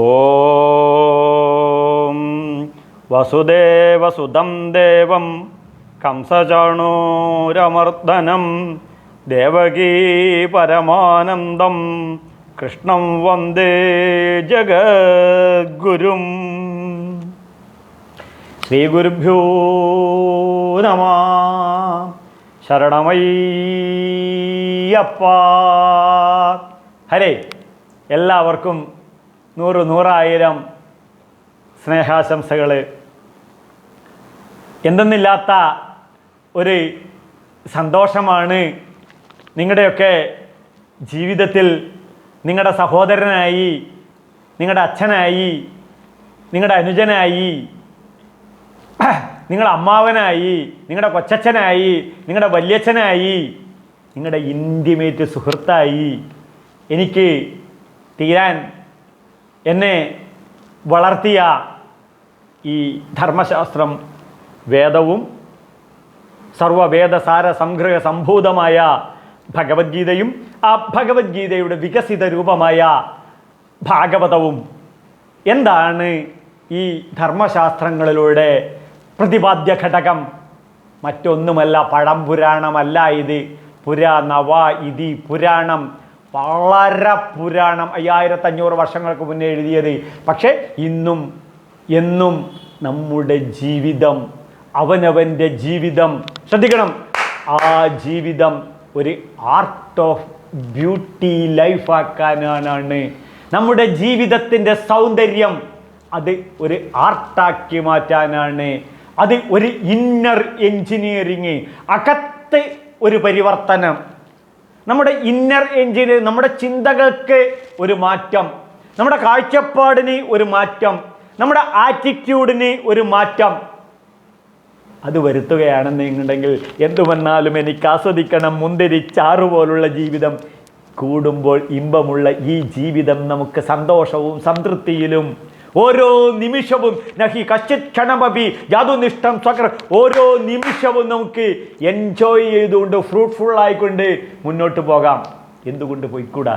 ഓം വസുദേവസുതം ദേവം കംസചാണൂരമർദ്ദനം ദേവകീ പരമാനന്ദം കൃഷ്ണം വന്ദേ ജഗദ്ഗുരും. ശ്രീഗുരുഭ്യോ നമ. ശരണമയ്യപ്പ. ഹരേ. എല്ലാവർക്കും നൂറ് നൂറായിരം സ്നേഹാശംസകൾ എന്തെന്നില്ലാത്ത ഒരു സന്തോഷമാണ് നിങ്ങളുടെയൊക്കെ ജീവിതത്തിൽ നിങ്ങളുടെ സഹോദരനായി നിങ്ങളുടെ അച്ഛനായി നിങ്ങളുടെ അനുജനായി നിങ്ങളുടെ അമ്മാവനായി നിങ്ങളുടെ കൊച്ചച്ഛനായി നിങ്ങളുടെ വല്യച്ഛനായി നിങ്ങളുടെ ഇന്റിമേറ്റ് സുഹൃത്തായി എനിക്ക് തീരാൻ എന്നെ വളർത്തിയ ഈ ധർമ്മശാസ്ത്രം വേദവും സർവവേദസാര സംഗ്രഹ സംഭൂതമായ ഭഗവത്ഗീതയും ആ ഭഗവത്ഗീതയുടെ വികസിത രൂപമായ ഭാഗവതവും എന്താണ് ഈ ധർമ്മശാസ്ത്രങ്ങളിലൂടെ പ്രതിപാദ്യ ഘടകം? മറ്റൊന്നുമല്ല പഴം പുരാണമല്ല ഇത്. പുരാ നവ ഇതി പുരാണം. വളരെ പുരാണം അയ്യായിരത്തഞ്ഞൂറ് വർഷങ്ങൾക്ക് മുന്നേ എഴുതിയത്. പക്ഷേ ഇന്നും എന്നും നമ്മുടെ ജീവിതം അവനവന്റെ ജീവിതം ശ്രദ്ധിക്കണം. ആ ജീവിതം ഒരു ആർട്ട് ഓഫ് ബ്യൂട്ടി ലൈഫാക്കാനാണ് നമ്മുടെ ജീവിതത്തിന്റെ സൗന്ദര്യം അത് ഒരു ആർട്ടാക്കി മാറ്റാനാണ്. അത് ഒരു ഇന്നർ എൻജിനീയറിങ് അകത്ത് ഒരു പരിവർത്തനം. നമ്മുടെ ഇന്നർ എൻജിന് നമ്മുടെ ചിന്തകൾക്ക് ഒരു മാറ്റം. നമ്മുടെ കാഴ്ചപ്പാടിന് ഒരു മാറ്റം. നമ്മുടെ ആറ്റിറ്റ്യൂഡിന് ഒരു മാറ്റം. അത് വരുത്തുകയാണെന്നുണ്ടെങ്കിൽ എന്തു വന്നാലും എനിക്ക് ആസ്വദിക്കണം. മുന്തിരി ചാറു പോലുള്ള ജീവിതം. കൂടുമ്പോൾ ഇമ്പമുള്ള ഈ ജീവിതം നമുക്ക് സന്തോഷവും സംതൃപ്തിയിലും ഓരോ നിമിഷവും നഹി കശ്ചിത് ക്ഷണമപി നിഷ്ഠം സ്വകർ ഓരോ നിമിഷവും നമുക്ക് എൻജോയ് ചെയ്തുകൊണ്ട് ഫ്രൂട്ട്ഫുൾ ആയിക്കൊണ്ട് മുന്നോട്ട് പോകാം. എന്തുകൊണ്ട് പോയിക്കൂടാ?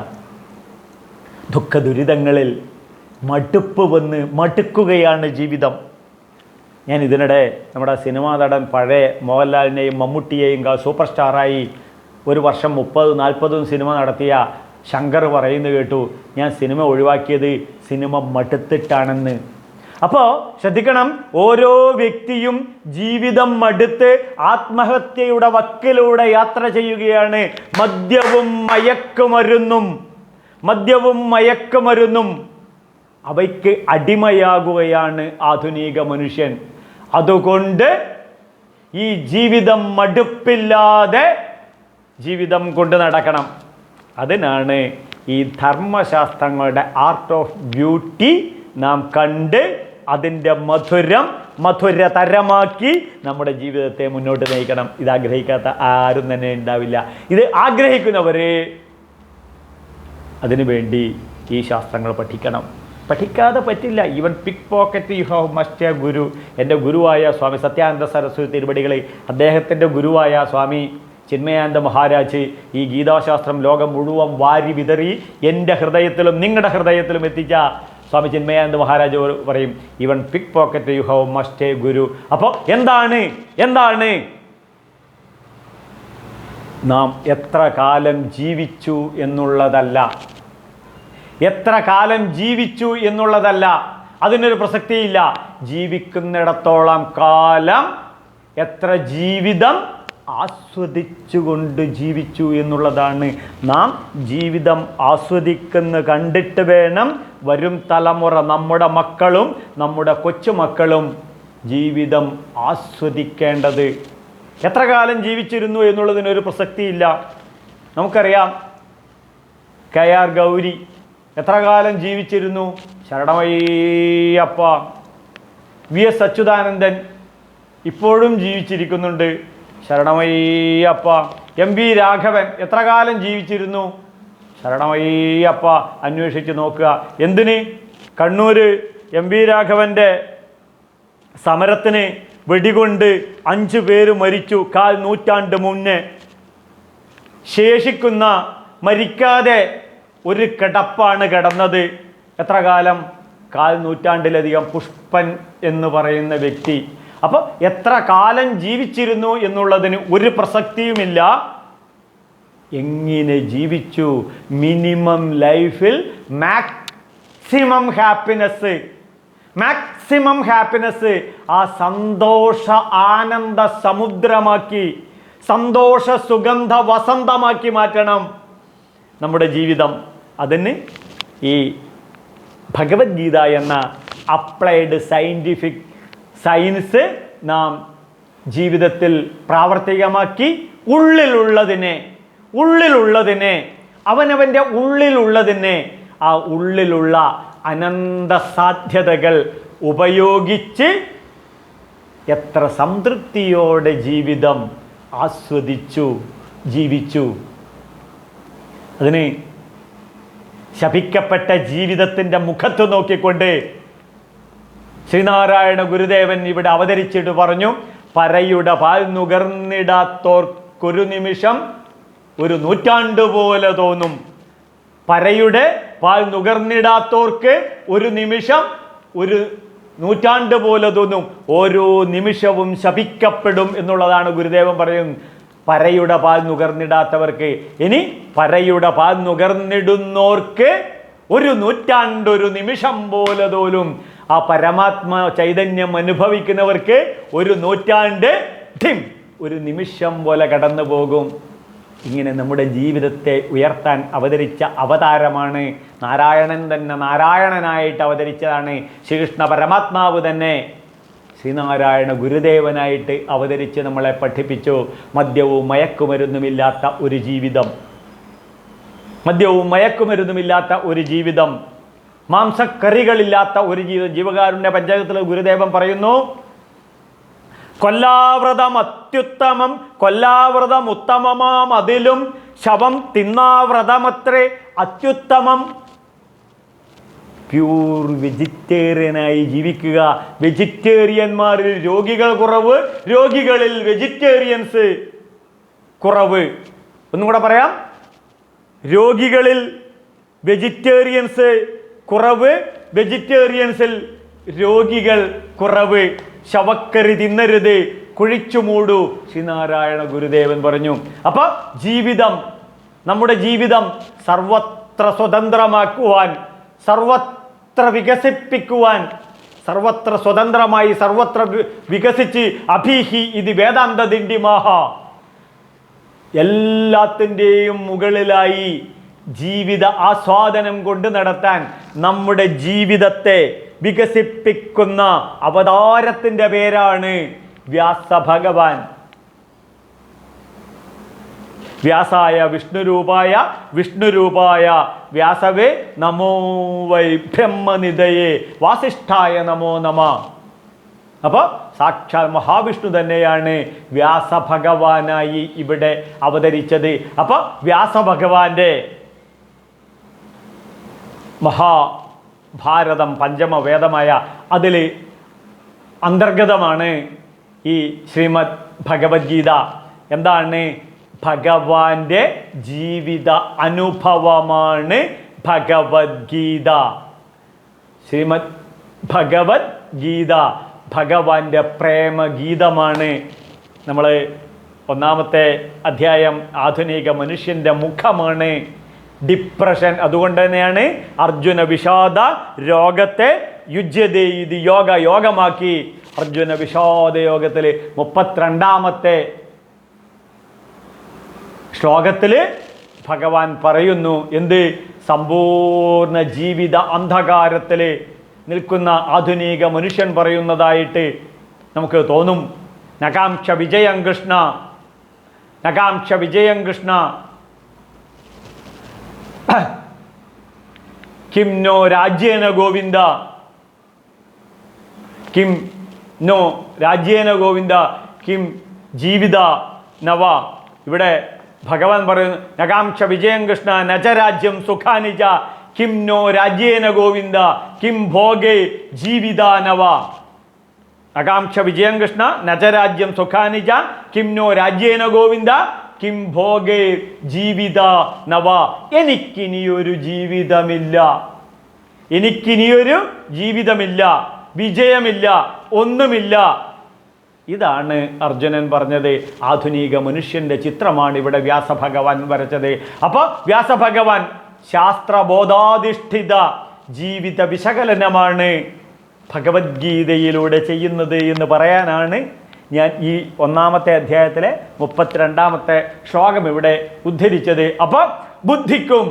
ദുഃഖ ദുരിതങ്ങളിൽ മടുപ്പ് വന്ന് മടുക്കുകയാണ് ജീവിതം. ഞാൻ ഇതിനിടെ നമ്മുടെ സിനിമാ നടൻ പഴയ മോഹൻലാലിനെയും മമ്മൂട്ടിയെയും സൂപ്പർ സ്റ്റാറായി ഒരു വർഷം മുപ്പതും നാൽപ്പതും സിനിമ നടത്തിയ ശങ്കർ പറയുന്നു കേട്ടു ഞാൻ സിനിമ ഒഴിവാക്കിയത് സിനിമ മടുത്തിട്ടാണെന്ന്. അപ്പോൾ ശ്രദ്ധിക്കണം ഓരോ വ്യക്തിയും ജീവിതം മടുത്ത് ആത്മഹത്യയുടെ വക്കിലൂടെ യാത്ര ചെയ്യുകയാണ്. മദ്യവും മയക്കുമരുന്നും മദ്യവും മയക്കുമരുന്നും അവയ്ക്ക് അടിമയാകുകയാണ് ആധുനിക മനുഷ്യൻ. അതുകൊണ്ട് ഈ ജീവിതം മടുപ്പില്ലാതെ ജീവിതം കൊണ്ട് നടക്കണം. അതിനാണ് ഈ ധർമ്മശാസ്ത്രങ്ങളുടെ ആർട്ട് ഓഫ് ബ്യൂട്ടി നാം കണ്ട് അതിന്റെ മധുരം മധുരതരമാക്കി നമ്മുടെ ജീവിതത്തെ മുന്നോട്ട് നയിക്കണം. ഇത് ആഗ്രഹിക്കാത്ത ആരും തന്നെ ഉണ്ടാവില്ല. ഇത് ആഗ്രഹിക്കുന്നവരെ അതിനുവേണ്ടി ഈ ശാസ്ത്രങ്ങൾ പഠിക്കണം. പഠിക്കാതെ പറ്റില്ല. Even pick pocket you have must a guru. എന്റെ ഗുരുവായ സ്വാമി സത്യാനന്ദ സരസ്വതി തിരുവടികളെ അദ്ദേഹത്തിന്റെ ഗുരുവായ സ്വാമി ചിന്മയാനന്ദ മഹാരാജ് ഈ ഗീതാശാസ്ത്രം ലോകം മുഴുവൻ വാരി വിതറി എന്റെ ഹൃദയത്തിലും നിങ്ങളുടെ ഹൃദയത്തിലും എത്തിച്ച സ്വാമി ചിന്മയാനന്ദ മഹാരാജ് പറയും even pick pocket you have must a guru. അപ്പോൾ എന്താണ്? എന്താണ്? നാം എത്ര കാലം ജീവിച്ചു എന്നുള്ളതല്ല. എത്ര കാലം ജീവിച്ചു എന്നുള്ളതല്ല. അതിനൊരു പ്രസക്തിയില്ല. ജീവിക്കുന്നിടത്തോളം കാലം എത്ര ജീവിതം ആസ്വദിച്ചുകൊണ്ട് ജീവിച്ചു എന്നുള്ളതാണ്. നാം ജീവിതം ആസ്വദിക്കുന്ന കണ്ടിട്ട് വേണം വരും തലമുറ നമ്മുടെ മക്കളും നമ്മുടെ കൊച്ചുമക്കളും ജീവിതം ആസ്വദിക്കേണ്ടത്. എത്ര കാലം ജീവിച്ചിരുന്നു എന്നുള്ളതിനൊരു പ്രസക്തിയില്ല. നമുക്കറിയാം കെ ആർ ഗൗരി എത്ര കാലം ജീവിച്ചിരുന്നു? ശരണമയ്യപ്പ വി എസ് അച്യുതാനന്ദൻ ഇപ്പോഴും ജീവിച്ചിരിക്കുന്നുണ്ട്. ശരണമയ്യപ്പ. എം വി രാഘവൻ എത്ര കാലം ജീവിച്ചിരുന്നു? ശരണമയ്യപ്പ അന്വേഷിച്ച് നോക്കുക. എന്തിന്? കണ്ണൂർ എം വി രാഘവന്റെ സമരത്തിന് വെടികൊണ്ട് അഞ്ചു പേര് മരിച്ചു. കാൽ നൂറ്റാണ്ട് മുന്നേ. ശേഷിക്കുന്ന മരിക്കാതെ ഒരു കിടപ്പാണ് കിടന്നത്. എത്ര കാലം? കാൽ നൂറ്റാണ്ടിലധികം പുഷ്പൻ എന്ന് പറയുന്ന വ്യക്തി. അപ്പോൾ എത്ര കാലം ജീവിച്ചിരുന്നു എന്നുള്ളതിന് ഒരു പ്രസക്തിയുമില്ല. എങ്ങനെ ജീവിച്ചു? മിനിമം ലൈഫിൽ മാക്സിമം ഹാപ്പിനെസ്. Maximum happiness. ആ സന്തോഷ ആനന്ദ സമുദ്രമാക്കി സന്തോഷ സുഗന്ധ വസന്തമാക്കി മാറ്റണം നമ്മുടെ ജീവിതം. അതിന് ഈ ഭഗവത്ഗീത എന്ന അപ്ലൈഡ് സയന്റിഫിക് സയൻസ് നാം ജീവിതത്തിൽ പ്രാവർത്തികമാക്കി ഉള്ളിലുള്ളതിനെ ഉള്ളിലുള്ളതിനെ അവനവന്റെ ഉള്ളിലുള്ളതിനെ ആ ഉള്ളിലുള്ള അനന്ത സാധ്യതകൾ ഉപയോഗിച്ച് എത്ര സംതൃപ്തിയോടെ ജീവിതം ആസ്വദിച്ചു ജീവിച്ചു. അതിന് ശപിക്കപ്പെട്ട ജീവിതത്തിന്റെ മുഖത്ത് നോക്കിക്കൊണ്ട് ശ്രീനാരായണ ഗുരുദേവൻ ഇവിടെ അവതരിച്ചിട്ട് പറഞ്ഞു പരയുടെ പാൽ നുകർന്നിടാത്തോർക്കൊരു നിമിഷം ഒരു നൂറ്റാണ്ട് പോലെ തോന്നും. പരയുടെ പാൽ നുകർന്നിടാത്തോർക്ക് ഒരു നിമിഷം ഒരു നൂറ്റാണ്ട് പോലെ തോന്നും. ഓരോ നിമിഷവും ശപിക്കപ്പെടും എന്നുള്ളതാണ് ഗുരുദേവൻ പറയുന്നത്. പരയുടെ പാൽ നുകർന്നിടാത്തവർക്ക് ഇനി പരയുടെ പാൽ നുകർന്നിടുന്നോർക്ക് ഒരു നൂറ്റാണ്ടൊരു നിമിഷം പോലെ തോലും ആ പരമാത്മ ചൈതന്യം അനുഭവിക്കുന്നവർക്ക് ഒരു നൂറ്റാണ്ട് ധിം ഒരു നിമിഷം പോലെ കടന്നു പോകും. ഇങ്ങനെ നമ്മുടെ ജീവിതത്തെ ഉയർത്താൻ അവതരിച്ച അവതാരമാണ് നാരായണൻ തന്നെ. നാരായണനായിട്ട് അവതരിച്ചതാണ് ശ്രീകൃഷ്ണ പരമാത്മാവ് തന്നെ. ശ്രീനാരായണ ഗുരുദേവനായിട്ട് അവതരിച്ച് നമ്മളെ പഠിപ്പിച്ചു. മദ്യവും മയക്കുമരുന്നുമില്ലാത്ത ഒരു ജീവിതം. മദ്യവും മയക്കുമരുന്നുമില്ലാത്ത ഒരു ജീവിതം. മാംസക്കറികളില്ലാത്ത ഒരു ജീവ ജീവകാരുണ്യ പഞ്ചായത്തിൽ ഗുരുദേവൻ പറയുന്നു കൊല്ലാവ്രതം അത്യുത്തമം കൊല്ലാവ്രതം ഉത്തമമാം അതിലും ശവം തിന്നാവ്രതമത്രേ അത്യുത്തമം. പ്യൂർ വെജിറ്റേറിയനായി ജീവിക്കുക. വെജിറ്റേറിയന്മാരിൽ രോഗികൾ കുറവ് രോഗികളിൽ വെജിറ്റേറിയൻസ് കുറവ്. ഒന്നും കൂടെ പറയാം. രോഗികളിൽ വെജിറ്റേറിയൻസ് കുറവ് വെജിറ്റേറിയൻസിൽ രോഗികൾ കുറവ്. ശവക്കറി തിന്നരുത്. കുഴിച്ചു മൂടു. ശ്രീനാരായണ ഗുരുദേവൻ പറഞ്ഞു. അപ്പൊ ജീവിതം നമ്മുടെ ജീവിതം സർവത്ര സ്വതന്ത്രമാക്കുവാൻ സർവത്ര വികസിപ്പിക്കുവാൻ സർവത്ര സ്വതന്ത്രമായി സർവത്ര വികസിച്ച് അഭീഹി ഇത് വേദാന്ത ദിണ്ടിമാഹ. എല്ലാത്തിന്റെയും മുകളിലായി ജീവിത ആസ്വാദനം കൊണ്ട് നടത്താൻ നമ്മുടെ ജീവിതത്തെ വികസിപ്പിക്കുന്ന അവതാരത്തിന്റെ പേരാണ് വ്യാസ ഭഗവാൻ വ്യാസായ വിഷ്ണുരൂപായ വിഷ്ണുരൂപായ വ്യാസവേ നമോ വൈ ബ്രഹ്മനിതയെ വാസിഷ്ഠായ നമോ നമ. അപ്പോൾ സാക്ഷാൽ മഹാവിഷ്ണു തന്നെയാണ് വ്യാസഭഗവാനായി ഇവിടെ അവതരിച്ചത്. അപ്പോൾ വ്യാസഭഗവാന്റെ മഹാഭാരതം പഞ്ചമവേദമായ അതിൽ അന്തർഗതമാണ് ഈ ശ്രീമദ് ഭഗവത്ഗീത. എന്താണ്? ഭഗവാന്റെ ജീവിത അനുഭവമാണ് ഭഗവത്ഗീത. ശ്രീമദ് ഭഗവത്ഗീത ഭഗവാന്റെ പ്രേമഗീതമാണ്. നമ്മൾ ഒന്നാമത്തെ അധ്യായം ആധുനിക മനുഷ്യന്റെ മുഖമാണ്. ഡിപ്രഷൻ. അതുകൊണ്ട് തന്നെയാണ് അർജുന വിഷാദ രോഗത്തെ യുജ്യതീതി യോഗ യോഗമാക്കി. അർജുന വിഷാദ യോഗത്തിൽ മുപ്പത്തിരണ്ടാമത്തെ ശ്ലോകത്തിൽ ഭഗവാൻ പറയുന്നു എന്ത്? സമ്പൂർണ ജീവിത അന്ധകാരത്തിൽ നിൽക്കുന്ന ആധുനിക മനുഷ്യൻ പറയുന്നതായിട്ട് നമുക്ക് തോന്നും. നകാംക്ഷ വിജയം കൃഷ്ണ. നകാംക്ഷ വിജയം കൃഷ്ണ. കിം നോ രാജ്യേന ഗോവിന്ദ കിം നോ രാജ്യേന ഗോവിന്ദ കിം ജീവിത നവ ഇവിടെ ഭഗവാൻ പറയുന്നു നകാംക്ഷ വിജയം കൃഷ്ണ നജരാജ്യം സുഖാനിജ കിം നോ രാജ്യേന ഗോവിന്ദ കിം ഭോഗേ ജീവിത നവ നകാംക്ഷ വിജയം കൃഷ്ണ നജരാജ്യം സുഖാനിജ കിം നോ രാജ്യേന ഗോവിന്ദ കിം ഭോഗേ ജീവിത നവ. എനിക്കിനിയൊരു ജീവിതമില്ല. എനിക്കിനിയൊരു ജീവിതമില്ല. വിജയമില്ല. ഒന്നുമില്ല. ഇതാണ് അർജുനൻ പറഞ്ഞത്. ആധുനിക മനുഷ്യന്റെ ചിത്രമാണ് ഇവിടെ വ്യാസഭഗവാൻ വരച്ചത്. അപ്പോൾ വ്യാസഭഗവാൻ ശാസ്ത്രബോധാധിഷ്ഠിത ജീവിത വിശകലനമാണ് ഭഗവത്ഗീതയിലൂടെ ചെയ്യുന്നത് എന്ന് പറയാനാണ് ഞാൻ ഈ ഒന്നാമത്തെ അധ്യായത്തിലെ മുപ്പത്തിരണ്ടാമത്തെ ശ്ലോകം ഇവിടെ ഉദ്ധരിച്ചത്. അപ്പം ബുദ്ധിക്കും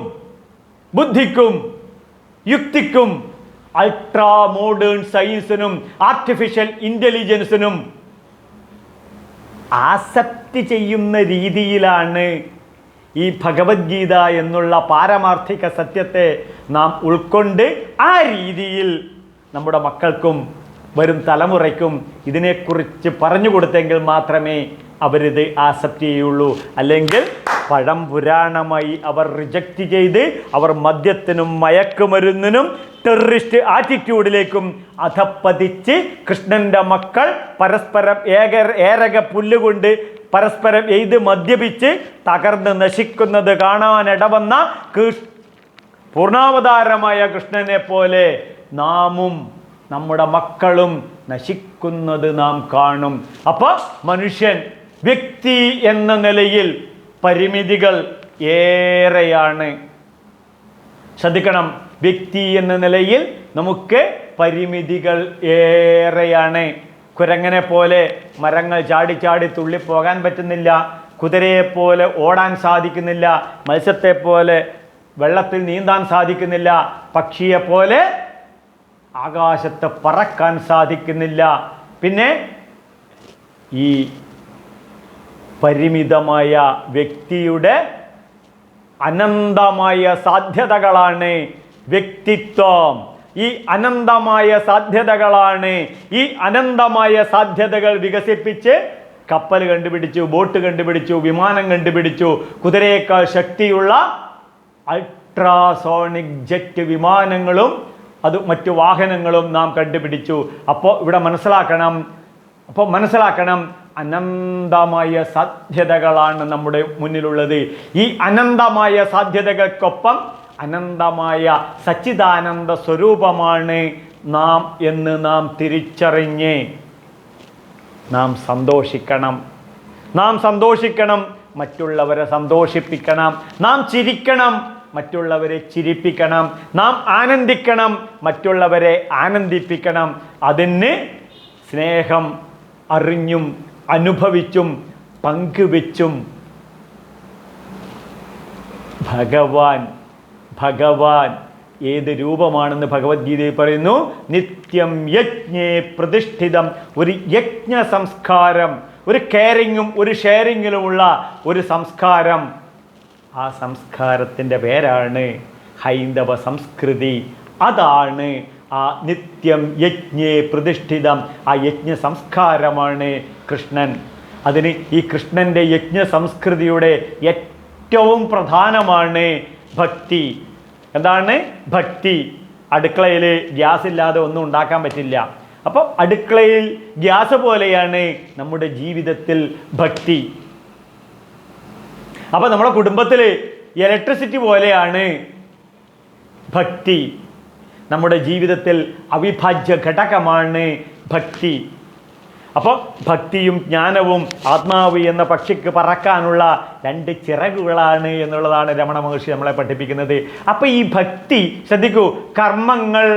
ബുദ്ധിക്കും യുക്തിക്കും അൾട്രാ മോഡേൺ സയൻസിനും ആർട്ടിഫിഷ്യൽ ഇന്റലിജൻസിനും ആസക്തി ചെയ്യുന്ന രീതിയിലാണ് ഈ ഭഗവത്ഗീത എന്നുള്ള പാരമാർത്ഥിക സത്യത്തെ നാം ഉൾക്കൊണ്ട് ആ രീതിയിൽ നമ്മുടെ മക്കൾക്കും വരും തലമുറയ്ക്കും ഇതിനെക്കുറിച്ച് പറഞ്ഞു കൊടുത്തെങ്കിൽ മാത്രമേ അവരിത് ആസപ്റ്റ് ചെയ്യുള്ളൂ. അല്ലെങ്കിൽ പഴം പുരാണമായി അവർ റിജക്റ്റ് ചെയ്ത് അവർ മദ്യത്തിനും മയക്കുമരുന്നിനും ടെററിസ്റ്റ് ആറ്റിറ്റ്യൂഡിലേക്കും അധപ്പതിച്ച് കൃഷ്ണന്റെ മക്കൾ പരസ്പരം ഏക ഏരക പുല്ലുകൊണ്ട് പരസ്പരം എയ്ത് മദ്യപിച്ച് തകർന്ന് നശിക്കുന്നത് കാണാനിടവന്ന പൂർണാവതാരമായ കൃഷ്ണനെ പോലെ നാമും നമ്മുടെ മക്കളും നശിക്കുന്നത് നാം കാണും. അപ്പോൾ മനുഷ്യൻ വ്യക്തി എന്ന നിലയിൽ പരിമിതികൾ ഏറെയാണ്. ശ്രദ്ധിക്കണം വ്യക്തി എന്ന നിലയിൽ നമുക്ക് പരിമിതികൾ ഏറെയാണ്. കുരങ്ങനെ പോലെ മരങ്ങൾ ചാടി ചാടി തുള്ളി പോകാൻ പറ്റുന്നില്ല കുതിരയെ പോലെ ഓടാൻ സാധിക്കുന്നില്ല മത്സ്യത്തെ പോലെ വെള്ളത്തിൽ നീന്താൻ സാധിക്കുന്നില്ല പക്ഷിയെ പോലെ ആകാശത്ത് പറക്കാൻ സാധിക്കുന്നില്ല. പിന്നെ ഈ പരിമിതമായ വ്യക്തിയുടെ അനന്തമായ സാധ്യതകളാണ് വ്യക്തിത്വം. ഈ അനന്തമായ സാധ്യതകളാണ് ഈ അനന്തമായ സാധ്യതകൾ വികസിപ്പിച്ച് കപ്പൽ കണ്ടുപിടിച്ചു ബോട്ട് കണ്ടുപിടിച്ചു വിമാനം കണ്ടുപിടിച്ചു. കുതിരയേക്കാൾ ശക്തിയുള്ള അൾട്രാസോണിക് ജെറ്റ് വിമാനങ്ങളും അത് മറ്റു വാഹനങ്ങളും നാം കണ്ടുപിടിച്ചു. അപ്പോൾ ഇവിടെ മനസ്സിലാക്കണം. അപ്പോൾ മനസ്സിലാക്കണം അനന്തമായ സാധ്യതകളാണ് നമ്മുടെ മുന്നിലുള്ളത്. ഈ അനന്തമായ സാധ്യതകൾക്കൊപ്പം അനന്തമായ സച്ചിദാനന്ദ സ്വരൂപമാണ് നാം എന്ന് നാം തിരിച്ചറിഞ്ഞ് നാം സന്തോഷിക്കണം. നാം സന്തോഷിക്കണം. മറ്റുള്ളവരെ സന്തോഷിപ്പിക്കണം. നാം ചിരിക്കണം. മറ്റുള്ളവരെ ചിരിപ്പിക്കണം. നാം ആനന്ദിക്കണം. മറ്റുള്ളവരെ ആനന്ദിപ്പിക്കണം. അതിന് സ്നേഹം അറിഞ്ഞും അനുഭവിച്ചും പങ്കുവെച്ചും ഭഗവാൻ ഭഗവാൻ ഏത് രൂപമാണെന്ന് ഭഗവത്ഗീതയിൽ പറയുന്നു? നിത്യം യജ്ഞേ പ്രതിഷ്ഠിതം. ഒരു യജ്ഞ സംസ്കാരം ഒരു കെയറിങ്ങും ഒരു ഷെയറിങ്ങിലുമുള്ള ഒരു സംസ്കാരം. ആ സംസ്കാരത്തിന്റെ പേരാണ് ഹൈന്ദവ സംസ്കൃതി. അതാണ് ആ നിത്യം യജ്ഞേ പ്രതിഷ്ഠിതം. ആ യജ്ഞ സംസ്കാരമാണ് കൃഷ്ണൻ. അതിന് ഈ കൃഷ്ണന്റെ യജ്ഞ സംസ്കൃതിയുടെ ഏറ്റവും പ്രധാനമാണ് ഭക്തി. എന്താണ്? ഭക്തി. അടുക്കളയിൽ ഗ്യാസ് ഇല്ലാതെ ഒന്നും ഉണ്ടാക്കാൻ പറ്റില്ല. അപ്പോൾ അടുക്കളയിൽ ഗ്യാസ് പോലെയാണ് നമ്മുടെ ജീവിതത്തിൽ ഭക്തി. അപ്പോൾ നമ്മുടെ കുടുംബത്തിൽ ഇലക്ട്രിസിറ്റി പോലെയാണ് ഭക്തി. നമ്മുടെ ജീവിതത്തിൽ അവിഭാജ്യ ഘടകമാണ് ഭക്തി. അപ്പോൾ ഭക്തിയും ജ്ഞാനവും ആത്മാവ് എന്ന പക്ഷിക്ക് പറക്കാനുള്ള രണ്ട് ചിറകുകളാണ് എന്നുള്ളതാണ് രമണ മഹർഷി നമ്മളെ പഠിപ്പിക്കുന്നത്. അപ്പോൾ ഈ ഭക്തി ശ്രദ്ധിക്കൂ കർമ്മങ്ങൾ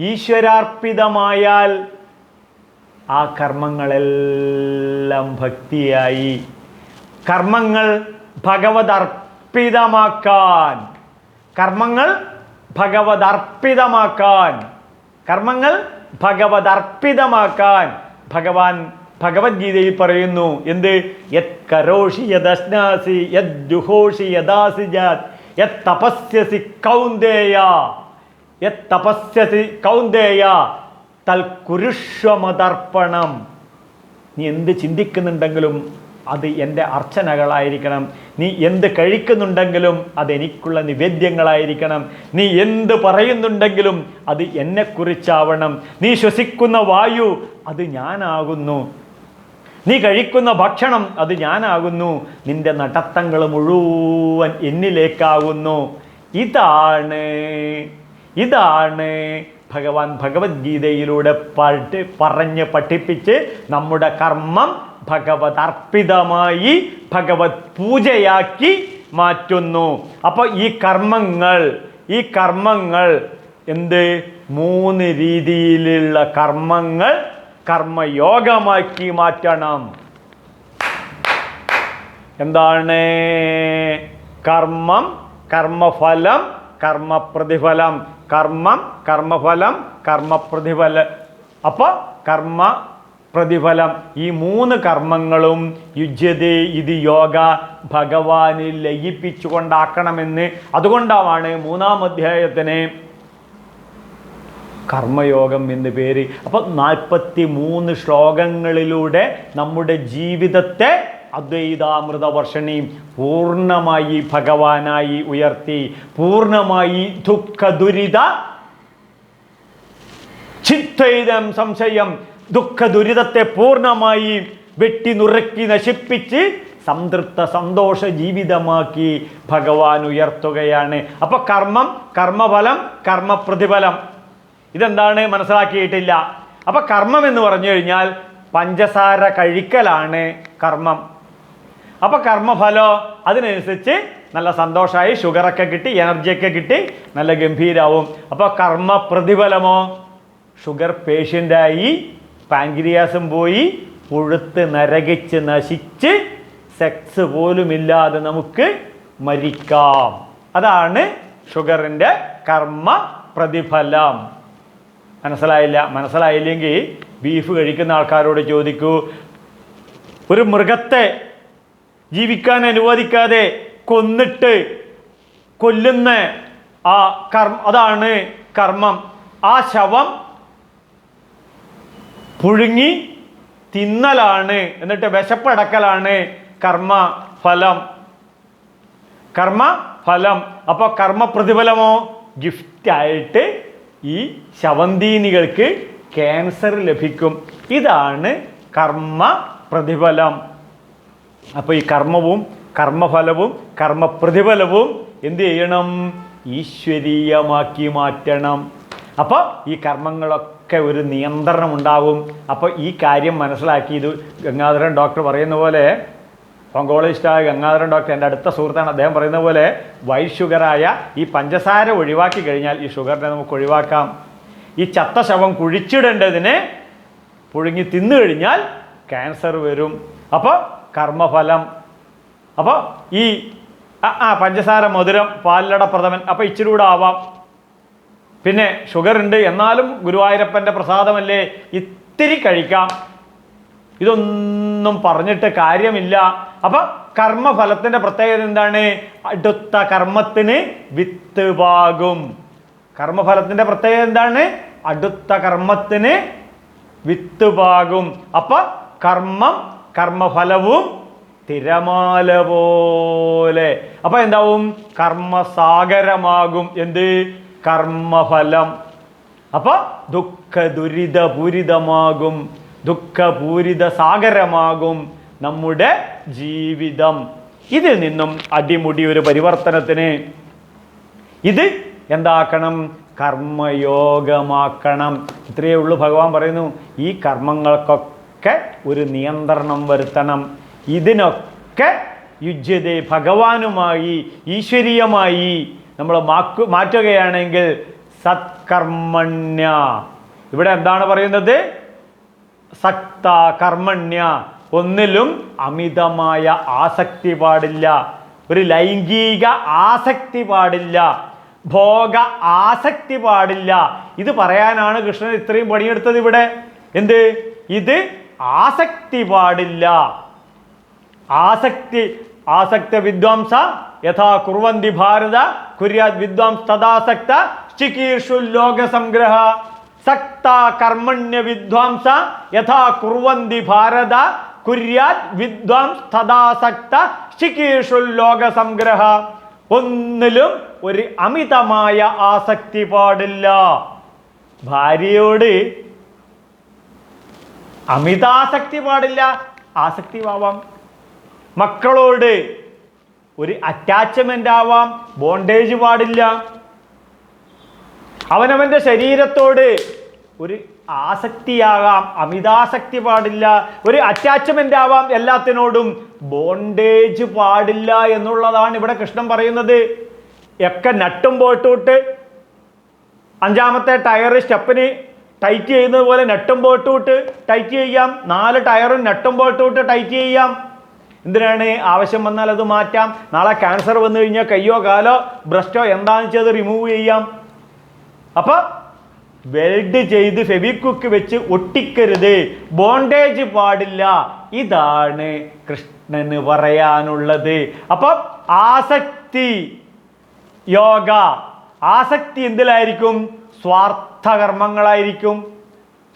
ഈശ്വരാർപ്പിതമായാൽ ആ കർമ്മങ്ങളെല്ലാം ഭക്തിയായി. കർമ്മങ്ങൾ ഭഗവതർപ്പിതമാക്കാൻ. കർമ്മങ്ങൾ ഭഗവതർപ്പിതമാക്കാൻ. കർമ്മങ്ങൾ ഭഗവതർപ്പിതമാക്കാൻ. ഭഗവാൻ ഭഗവത്ഗീതയിൽ പറയുന്നു എന്ത്? യത് കരോഷി യദശ്നാസി യത് ജുഹോഷി യദാസി യത് തപസ്യസി കൗന്ദേയ യത് തപസ്യസി കൗന്ദേയ തൽ കുരുഷ്വമതർപ്പണം നീ എന്ത് ചിന്തിക്കുന്നുണ്ടെങ്കിലും അത് എന്റെ അർച്ചനകളായിരിക്കണം. നീ എന്ത് കഴിക്കുന്നുണ്ടെങ്കിലും അത് എനിക്കുള്ള നിവേദ്യങ്ങളായിരിക്കണം. നീ എന്ത് പറയുന്നുണ്ടെങ്കിലും അത് എന്നെക്കുറിച്ചാവണം. നീ ശ്വസിക്കുന്ന വായു അത് ഞാനാകുന്നു. നീ കഴിക്കുന്ന ഭക്ഷണം അത് ഞാനാകുന്നു. നിന്റെ നടത്തങ്ങൾ മുഴുവൻ എന്നിലേക്കാകുന്നു. ഇതാണ് ഇതാണ് ഭഗവാൻ ഭഗവത്ഗീതയിലൂടെ പഠി പറഞ്ഞ് പഠിപ്പിച്ച് നമ്മുടെ കർമ്മം ഭഗവത് അർപ്പിതമായി ഭഗവത് പൂജയാക്കി മാറ്റുന്നു. അപ്പോൾ ഈ കർമ്മങ്ങൾ ഈ കർമ്മങ്ങൾ എന്ത്? മൂന്ന് രീതിയിലുള്ള കർമ്മങ്ങൾ കർമ്മയോഗമാക്കി മാറ്റണം. എന്താണ്? കർമ്മം കർമ്മഫലം കർമ്മപ്രതിഫലം. കർമ്മം കർമ്മഫലം കർമ്മപ്രതിഫല അപ്പോൾ കർമ്മ പ്രതിഫലം. ഈ മൂന്ന് കർമ്മങ്ങളും യുജ്യതേ ഇത് യോഗ ഭഗവാനിൽ ലയിപ്പിച്ചുകൊണ്ടാക്കണമെന്ന്. അതുകൊണ്ടാണ് മൂന്നാം അധ്യായത്തിന് കർമ്മയോഗം എന്ന് പേര്. അപ്പോൾ നാൽപ്പത്തി മൂന്ന് ശ്ലോകങ്ങളിലൂടെ നമ്മുടെ ജീവിതത്തെ അദ്വൈതാമൃത വർഷണി പൂർണമായി ഭഗവാനായി ഉയർത്തി പൂർണമായി ദുഃഖ ദുരിത ചിത്വൈതം സംശയം ദുഃഖ ദുരിതത്തെ പൂർണമായി വെട്ടി നുറുക്കി നശിപ്പിച്ച് സംതൃപ്ത സന്തോഷ ജീവിതമാക്കി ഭഗവാൻ ഉയർത്തുകയാണ്. അപ്പൊ കർമ്മം കർമ്മഫലം കർമ്മപ്രതിഫലം. ഇതെന്താണ്? മനസ്സിലാക്കിയിട്ടില്ല. അപ്പോൾ കർമ്മം എന്ന് പറഞ്ഞു കഴിഞ്ഞാൽ പഞ്ചസാര കഴിക്കലാണ് കർമ്മം. അപ്പോൾ കർമ്മഫലോ അതിനനുസരിച്ച് നല്ല സന്തോഷമായി ഷുഗറൊക്കെ കിട്ടി എനർജിയൊക്കെ കിട്ടി നല്ല ഗംഭീരാവും. അപ്പോൾ കർമ്മ പ്രതിഫലമോ ഷുഗർ പേഷ്യന്റായി പാൻക്രിയാസും പോയി പുഴുത്ത് നരകിച്ച് നശിച്ച് സെക്സ് പോലുമില്ലാതെ നമുക്ക് മരിക്കാം. അതാണ് ഷുഗറിന്റെ കർമ്മ പ്രതിഫലം. മനസ്സിലായില്ല? മനസ്സിലായില്ലെങ്കിൽ ബീഫ് കഴിക്കുന്ന ആൾക്കാരോട് ചോദിക്കൂ. ഒരു മൃഗത്തെ ജീവിക്കാൻ അനുവദിക്കാതെ കൊന്നിട്ട് കൊല്ലുന്ന ആ കർമ്മ അതാണ് കർമ്മം. ആ ശവം പുഴുങ്ങി തിന്നലാണ്. എന്നിട്ട് വിശപ്പടക്കലാണ്. കർമ്മ ഫലം. കർമ്മ ഫലം. അപ്പോൾ കർമ്മ പ്രതിഫലമോ? ഗിഫ്റ്റായിട്ട് ഈ ശവന്തീനികൾക്ക് ക്യാൻസർ ലഭിക്കും. ഇതാണ് കർമ്മ പ്രതിഫലം. അപ്പോൾ ഈ കർമ്മവും കർമ്മഫലവും കർമ്മ പ്രതിഫലവും എന്ത് ചെയ്യണം? ഈശ്വരീയമാക്കി മാറ്റണം. അപ്പോൾ ഈ കർമ്മങ്ങളൊക്കെ ഒരു നിയന്ത്രണം ഉണ്ടാവും. അപ്പോൾ ഈ കാര്യം മനസ്സിലാക്കി ഇത് ഗംഗാധരൻ ഡോക്ടർ പറയുന്ന പോലെ ഓങ്കോളജിസ്റ്റായ ഗംഗാധരൻ ഡോക്ടർ എന്റെ അടുത്ത സുഹൃത്താണ്. അദ്ദേഹം പറയുന്ന പോലെ വൈറ്റ് ഷുഗറായ ഈ പഞ്ചസാര ഒഴിവാക്കി കഴിഞ്ഞാൽ ഈ ഷുഗറിനെ നമുക്ക് ഒഴിവാക്കാം. ഈ ചത്ത ശവം കുഴിച്ചിടേണ്ടതിനെ പുഴുങ്ങി തിന്നു കഴിഞ്ഞാൽ ക്യാൻസർ വരും. അപ്പോൾ കർമ്മഫലം. അപ്പോൾ ഈ ആ പഞ്ചസാര മധുരം പാലടപ്രഥമൻ അപ്പോൾ ഇച്ചിരി കൂടെ ആവാം. പിന്നെ ഷുഗർ ഉണ്ട് എന്നാലും ഗുരുവായൂരപ്പന്റെ പ്രസാദമല്ലേ? ഇത്തിരി കഴിക്കാം. ഇതൊന്നും പറഞ്ഞിട്ട് കാര്യമില്ല. അപ്പൊ കർമ്മഫലത്തിന്റെ പ്രത്യേകത എന്താണ്? അടുത്ത കർമ്മത്തിന് വിത്ത് പാകും. കർമ്മഫലത്തിന്റെ പ്രത്യേകത എന്താണ്? അടുത്ത കർമ്മത്തിന് വിത്ത് പാകും. അപ്പൊ കർമ്മം കർമ്മഫലവും തിരമാല പോലെ. അപ്പൊ എന്താവും? കർമ്മസാഗരമാകും. എന്ത്? കർമ്മഫലം. അപ്പൊ ദുഃഖ ദുരിത പൂരിതമാകും ദുഃഖപൂരിത സാഗരമാകും നമ്മുടെ ജീവിതം. ഇതിൽ നിന്നും അടിമുടി ഒരു പരിവർത്തനത്തിന് ഇത് എന്താക്കണം? കർമ്മയോഗമാക്കണം. ഇത്രയേ ഉള്ളൂ. ഭഗവാൻ പറയുന്നു ഈ കർമ്മങ്ങൾക്കൊക്കെ ഒരു നിയന്ത്രണം വരുത്തണം. ഇതിനൊക്കെ യുജ്യതേ ഭഗവാനുമായി ഈശ്വരീയമായി നമ്മൾ മാക്കു മാറ്റുകയാണെങ്കിൽ സത്കർമ്മണ്യ. ഇവിടെ എന്താണ് പറയുന്നത്? സക്ത കർമ്മണ്യ. ഒന്നിലും അമിതമായ ആസക്തി പാടില്ല. ഒരു ലൈംഗിക ആസക്തി പാടില്ല. ഭോഗ ആസക്തി പാടില്ല. ഇത് പറയാനാണ് കൃഷ്ണൻ ഇത്രയും പണിയെടുത്തത് ഇവിടെ. എന്ത്? ഇത് ആസക്തി പാടില്ല. ആസക്തി ആസക്ത വിദ്വാംസ യഥാ കുർവന്തി ഭാരത കുര്യാത് വിദ്വാം സദാസക്ത ചികീർഷു ലോകസംഗ്രഹ സക്ത കർമ്മണ്യ വിദ്വാംസ യഥാ കുർവന്തി ഭാരത കുര്യാത് വിദ്വാംസ് തഥാസക്ത ചികീർഷു ലോക സംഗ്രഹ ഒന്നിലും ഒരു അമിതമായ ആസക്തി പാടില്ല. ഭാര്യയോട് അമിതാസക്തി പാടില്ല. ആസക്തി ആവാം മക്കളോട് ഒരു അറ്റാച്ച്മെന്റ് ആവാം ബോണ്ടേജ് പാടില്ല. അവനവന്റെ ശരീരത്തോട് ഒരു ആസക്തിയാകാം അമിതാസക്തി പാടില്ല. ഒരു അറ്റാച്ച്മെന്റ് ആവാം എല്ലാത്തിനോടും ബോണ്ടേജ് പാടില്ല എന്നുള്ളതാണ് ഇവിടെ കൃഷ്ണൻ പറയുന്നത്. ഒക്കെ നട്ടും പോട്ടൂട്ട്. അഞ്ചാമത്തെ ടയർ സ്റ്റെപ്പിന് ടൈറ്റ് ചെയ്യുന്നത് പോലെ നട്ടും പോട്ടൂട്ട് ടൈറ്റ് ചെയ്യാം. നാല് ടയറും നട്ടും പോട്ടൂട്ട് ടൈറ്റ് ചെയ്യാം. എന്തിനാണ് ആവശ്യം വന്നാൽ അത് മാറ്റാം? നാളെ ക്യാൻസർ വന്നു കഴിഞ്ഞാൽ കയ്യോ കാലോ ബ്രസ്റ്റോ എന്താണെന്ന് വെച്ചാൽ അത് റിമൂവ് ചെയ്യാം. അപ്പോൾ വെൽഡ് ചെയ്ത് ഫെവിക്വിക്ക് വെച്ച് ഒട്ടിക്കരുത്. ബോണ്ടേജ് പാടില്ല. ഇതാണ് കൃഷ്ണന് പറയാനുള്ളത്. അപ്പം ആസക്തി യോഗ. ആസക്തി എന്തിലായിരിക്കും? സ്വാർത്ഥകർമ്മങ്ങളായിരിക്കും.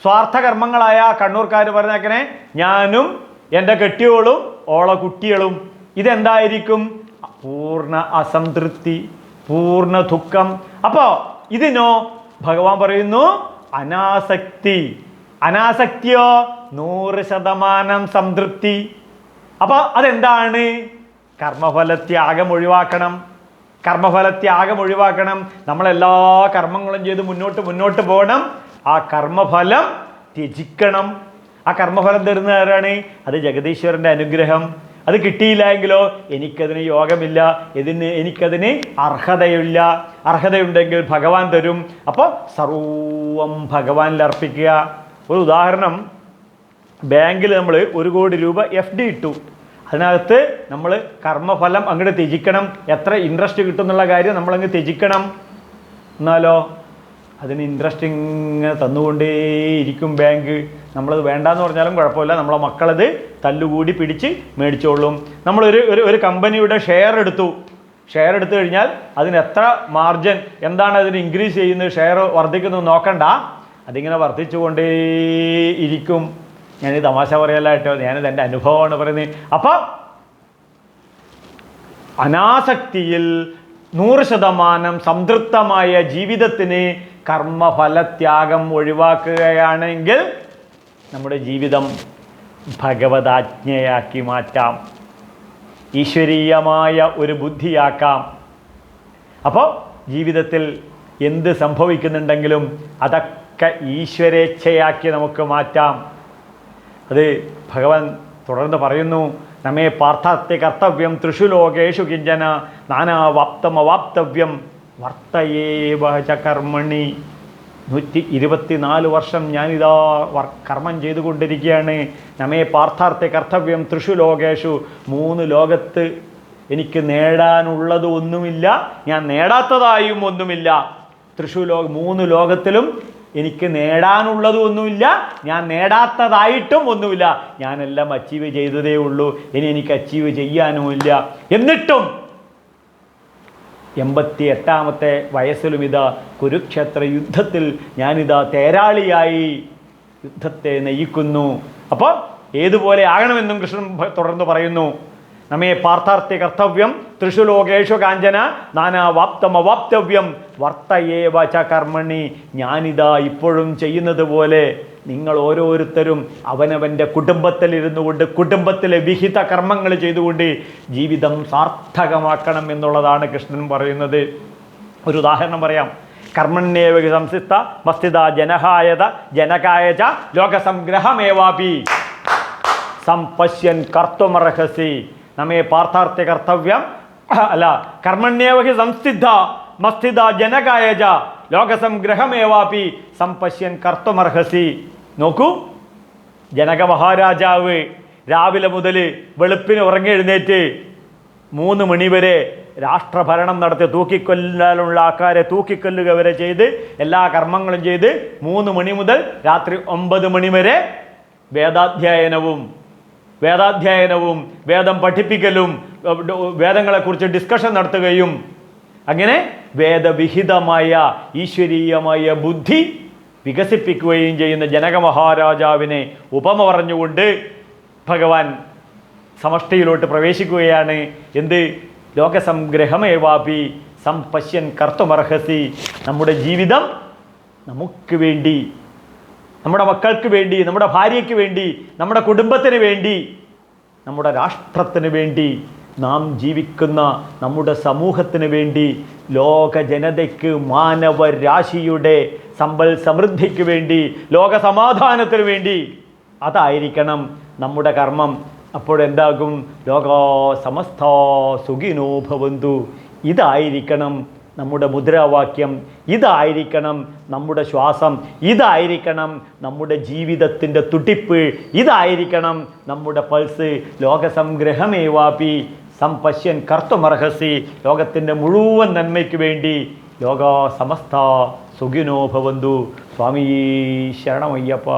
സ്വാർത്ഥകർമ്മങ്ങളായ കണ്ണൂർക്കാർ പറഞ്ഞേക്കനെ ഞാനും എന്റെ കെട്ടിയോളും ഓള കുട്ടികളും ഇതെന്തായിരിക്കും? പൂർണ അസംതൃപ്തി പൂർണ ദുഃഖം. അപ്പോൾ ഇതിനോ ഭഗവാൻ പറയുന്നു അനാസക്തി. അനാസക്തിയോ നൂറ് ശതമാനം സംതൃപ്തി. അപ്പോൾ അതെന്താണ്? കർമ്മഫലത്യാഗം ഒഴിവാക്കണം. കർമ്മഫലത്യാഗം ഒഴിവാക്കണം. നമ്മളെല്ലാ കർമ്മങ്ങളും ചെയ്ത് മുന്നോട്ട് മുന്നോട്ട് പോകണം. ആ കർമ്മഫലം ത്യജിക്കണം. ആ കർമ്മഫലം തരുന്ന ആരാണ്? അത് ജഗദീശ്വരന്റെ അനുഗ്രഹം. അത് കിട്ടിയില്ല എങ്കിലോ എനിക്കതിന് യോഗമില്ല. ഇതിന് എനിക്കതിന് അർഹതയില്ല. അർഹതയുണ്ടെങ്കിൽ ഭഗവാൻ തരും. അപ്പോൾ സർവം ഭഗവാനിൽ അർപ്പിക്കുക. ഒരു ഉദാഹരണം. ബാങ്കിൽ നമ്മൾ ഒരു കോടി രൂപ എഫ് ഡി ഇട്ടു. അതിനകത്ത് നമ്മൾ കർമ്മഫലം അങ്ങോട്ട് ത്യജിക്കണം. എത്ര ഇൻട്രസ്റ്റ് കിട്ടും എന്നുള്ള കാര്യം നമ്മളങ്ങ് ത്യജിക്കണം. എന്നാലോ? അതിന് ഇൻട്രസ്റ്റ് ഇങ്ങനെ തന്നുകൊണ്ടേയിരിക്കും ബാങ്ക് നമ്മളത് വേണ്ടാന്ന് പറഞ്ഞാലും കുഴപ്പമില്ല. നമ്മളെ മക്കളത് തല്ലുകൂടി പിടിച്ച് മേടിച്ചോളും. നമ്മളൊരു ഒരു ഒരു കമ്പനിയുടെ ഷെയർ എടുത്തു. ഷെയർ എടുത്തു കഴിഞ്ഞാൽ അതിന് എത്ര മാർജിൻ എന്താണ് അതിന് ഇൻക്രീസ് ചെയ്യുന്നത് ഷെയർ വർദ്ധിക്കുന്നത് നോക്കണ്ട. അതിങ്ങനെ വർദ്ധിച്ചുകൊണ്ടേ ഇരിക്കും ഞാൻ തമാശ പറയല്ല കേട്ടോ. ഞാനിത് എന്റെ അനുഭവമാണ് പറയുന്നത്. അപ്പം അനാസക്തിയിൽ നൂറ് ശതമാനം സംതൃപ്തമായ ജീവിതത്തിന് കർമ്മഫലത്യാഗം ഒഴിവാക്കുകയാണെങ്കിൽ നമ്മുടെ ജീവിതം ഭഗവതാജ്ഞയാക്കി മാറ്റാം. ഈശ്വരീയമായ ഒരു ബുദ്ധിയാക്കാം. അപ്പോൾ ജീവിതത്തിൽ എന്ത് സംഭവിക്കുന്നുണ്ടെങ്കിലും അതൊക്കെ ഈശ്വരേച്ഛയാക്കി നമുക്ക് മാറ്റാം. അത് ഭഗവാൻ തുടർന്ന് പറയുന്നു നമ്മെ പാർത്ഥാത്യ കർത്തവ്യം തൃഷു ലോകേഷു കിഞ്ചന നാനാവാപ്തമവാപ്തവ്യം വർത്തയേവ വഹച കർമ്മണി. നൂറ്റി ഇരുപത്തിനാല് വർഷം ഞാനിതാ വർ കർമ്മം ചെയ്തുകൊണ്ടിരിക്കുകയാണ്. നമേ പാർത്ഥാർത്ഥ കർത്തവ്യം തൃശു ലോകേഷു മൂന്ന് ലോകത്ത് എനിക്ക് നേടാനുള്ളത് ഒന്നുമില്ല. ഞാൻ നേടാത്തതായും ഒന്നുമില്ല. തൃശു ലോക മൂന്ന് ലോകത്തിലും എനിക്ക് നേടാനുള്ളതും ഒന്നുമില്ല. ഞാൻ നേടാത്തതായിട്ടും ഒന്നുമില്ല. ഞാനെല്ലാം അച്ചീവ് ചെയ്തതേ ഉള്ളൂ. ഇനി എനിക്ക് അച്ചീവ് ചെയ്യാനുമില്ല. എന്നിട്ടും എൺപത്തി എട്ടാമത്തെ വയസ്സിലും ഇതാ കുരുക്ഷേത്ര യുദ്ധത്തിൽ ഞാനിതാ തേരാളിയായി യുദ്ധത്തെ നയിക്കുന്നു. അപ്പോൾ ഏതുപോലെ ആകണമെന്നും കൃഷ്ണൻ തുടർന്ന് പറയുന്നു. നമ്മെ പാർത്ഥാർത്ഥ്യ കർത്തവ്യം തൃഷു ലോകേഷു കാഞ്ചന നാനാവാപ്തമവാപ്തവ്യം വർത്തയേവ ച കർമ്മണി ഞാനിതാ ഇപ്പോഴും ചെയ്യുന്നത് പോലെ. നിങ്ങൾ ഓരോരുത്തരും അവനവന്റെ കുടുംബത്തിലിരുന്നു കൊണ്ട് കുടുംബത്തിലെ വിഹിത കർമ്മങ്ങൾ ചെയ്തുകൊണ്ട് ജീവിതം സാർത്ഥകമാക്കണം എന്നുള്ളതാണ് കൃഷ്ണൻ പറയുന്നത്. ഒരു ഉദാഹരണം പറയാം. കർമ്മണ്യേവ സംസിത്ത വസ്തുത ജനഹായത ജനകായച ലോകസംഗ്രഹമേവാപി. സംപശ്യൻ കർത്തമർഹസി. നമ്മെ പാർത്ഥാർത്ഥ്യ കർത്തവ്യം അല്ല കർമ്മണ്യേവഹി സംസ്ഥിത മസ്തിത ജനകായജ ലോകസംഗ്രഹമേവാപി. സംപശ്യൻ കർത്തുമർഹസി. നോക്കൂ. ജനക മഹാരാജാവ് രാവിലെ മുതൽ വെളുപ്പിന് ഉറങ്ങി എഴുന്നേറ്റ് മൂന്ന് മണിവരെ രാഷ്ട്രഭരണം നടത്തി തൂക്കിക്കൊല്ലാനുള്ള ആൾക്കാരെ തൂക്കിക്കൊല്ലുക വരെ ചെയ്ത് എല്ലാ കർമ്മങ്ങളും ചെയ്ത് മൂന്ന് മണി മുതൽ രാത്രി ഒമ്പത് മണി വരെ വേദാധ്യയനവും വേദാധ്യയനവും വേദം പഠിപ്പിക്കലും വേദങ്ങളെക്കുറിച്ച് ഡിസ്കഷൻ നടത്തുകയും. അങ്ങനെ വേദവിഹിതമായ ഈശ്വരീയമായ ബുദ്ധി വികസിപ്പിക്കുകയും ചെയ്യുന്ന ജനക മഹാരാജാവിനെ ഉപമ പറഞ്ഞുകൊണ്ട് ഭഗവാൻ സമഷ്ടിയിലോട്ട് പ്രവേശിക്കുകയാണ്. എന്ത്? ലോകസംഗ്രഹമേവാപി സംപശ്യൻ കർത്തുമർഹസി. നമ്മുടെ ജീവിതം നമുക്ക് വേണ്ടി നമ്മുടെ മക്കൾക്ക് വേണ്ടി നമ്മുടെ ഭാര്യയ്ക്ക് വേണ്ടി നമ്മുടെ കുടുംബത്തിന് വേണ്ടി നമ്മുടെ രാഷ്ട്രത്തിന് വേണ്ടി നാം ജീവിക്കുന്ന നമ്മുടെ സമൂഹത്തിന് വേണ്ടി ലോക ജനതയ്ക്ക് മാനവരാശിയുടെ സമ്പൽ സമൃദ്ധിക്ക് വേണ്ടി ലോക സമാധാനത്തിന് വേണ്ടി അതായിരിക്കണം നമ്മുടെ കർമ്മം. അപ്പോഴെന്താകും ലോക സമസ്ത സുഖിനോ ഭവന്തു. ഇതായിരിക്കണം നമ്മുടെ മുദ്രാവാക്യം. ഇതായിരിക്കണം നമ്മുടെ ശ്വാസം. ഇതായിരിക്കണം നമ്മുടെ ജീവിതത്തിന്റെ തുടിപ്പ്. ഇതായിരിക്കണം നമ്മുടെ പൾസ്. ലോകസംഗ്രഹമേവാപി. സംപശ്യൻ കർത്തുമർഹസി ലോകത്തിന്റെ മുഴുവൻ നന്മയ്ക്ക് വേണ്ടി ലോക സമസ്ത സുഖിനോ ഭവന്തു. സ്വാമി ശരണമയ്യപ്പ.